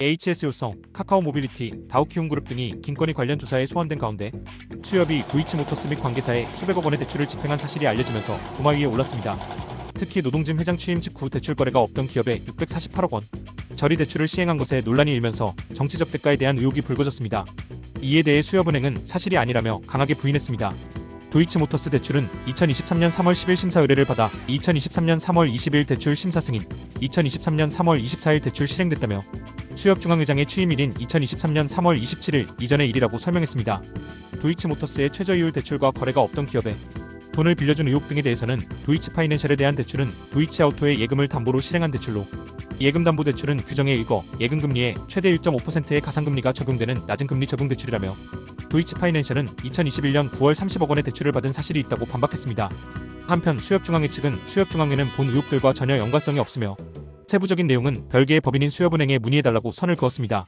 HS 요성, 카카오 모빌리티, 다우키움 그룹 등이 김건희 관련 조사에 소환된 가운데 수협이 도이치 모터스 및 관계사에 수백억 원의 대출을 집행한 사실이 알려지면서 도마 위에 올랐습니다. 특히 노동진 회장 취임 직후 대출 거래가 없던 기업에 648억 원 저리 대출을 시행한 것에 논란이 일면서 정치적 대가에 대한 의혹이 불거졌습니다. 이에 대해 수협은행은 사실이 아니라며 강하게 부인했습니다. 도이치모터스 대출은 2023년 3월 10일 심사 의뢰를 받아 2023년 3월 20일 대출 심사 승인, 2023년 3월 24일 대출 실행됐다며 수협중앙회장의 취임일인 2023년 3월 27일 이전의 일이라고 설명했습니다. 도이치모터스의 최저이율 대출과 거래가 없던 기업에 돈을 빌려준 의혹 등에 대해서는 도이치파이낸셜에 대한 대출은 도이치아우토의 예금을 담보로 실행한 대출로 예금담보대출은 규정에 의거 예금금리의 최대 1.5%의 가상금리가 적용되는 낮은 금리 적용 대출이라며 도이치파이낸셜은 2021년 9월 30억 원의 대출을 받은 사실이 있다고 반박했습니다. 한편 수협중앙회 측은 수협중앙회는 본 의혹들과 전혀 연관성이 없으며 세부적인 내용은 별개의 법인인 수협은행에 문의해달라고 선을 그었습니다.